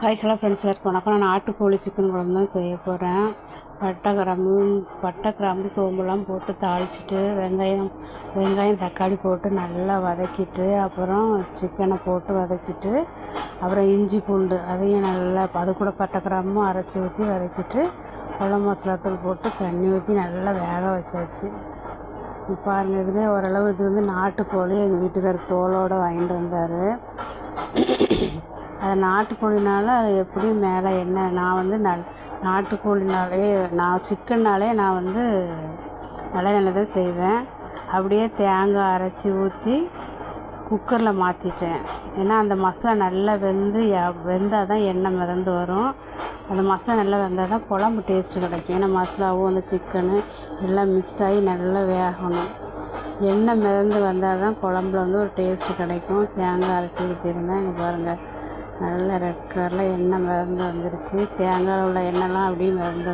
Hi hello friends எல்லாருக்கும் வணக்கம் நான் நாட்டுக்கோழி சிக்கன் குழம்பு தான் செய்ய போகிறேன் பட்டை கிராம்பு பட்டை கிராம்பு சோம்புலாம் போட்டு தாளிச்சிட்டு வெங்காயம் வெங்காயம் தக்காளி போட்டு நல்லா வதக்கிட்டு அப்புறம் சிக்கனை போட்டு வதக்கிட்டு அப்புறம் இஞ்சி பூண்டு அதையும் நல்லா அது கூட பட்டை கிராம்பும் அரைச்சி ஊற்றி வதக்கிட்டு குழம்பு மசாலாத்தூள் போட்டு தண்ணி ஊற்றி நல்லா வேக வச்சாச்சு. பாருங்கள் இதுலேயே ஓரளவு இது வந்து நாட்டுக்கோழி எங்கள் வீட்டுக்காரர் தோலோடு வாங்கிட்டு வந்தார். அது நாட்டுக்கோழினால அது எப்படியும் மேலே என்ன நான் வந்து நல் நாட்டுக்கோழினாலே நான் சிக்கன்னாலே நான் வந்து நல்ல தான் செய்வேன். அப்படியே தேங்காய் அரைச்சி ஊற்றி குக்கரில் மாற்றிட்டேன் ஏன்னா அந்த மசாலா நல்லா வெந்து வெந்தால் தான் எண்ணெய் மிதந்து வரும். அந்த மசாலா நல்லா வெந்தால் தான் குழம்பு டேஸ்ட்டு கிடைக்கும். ஏன்னா மசாலாவும் அந்த சிக்கனு எல்லாம் மிக்ஸ் ஆகி நல்லா வேகணும். எண்ணெய் மிதந்து வந்தால் தான் குழம்புல வந்து ஒரு டேஸ்ட்டு கிடைக்கும். தேங்காய் அரைச்சி ஊற்றிருந்தேன் இங்கே பாருங்கள் நல்ல ரெட் கலரில் எண்ணெய் மிதந்து வந்துருச்சு. தேங்காயில் உள்ள எண்ணெய்லாம் அப்படியே மிதந்து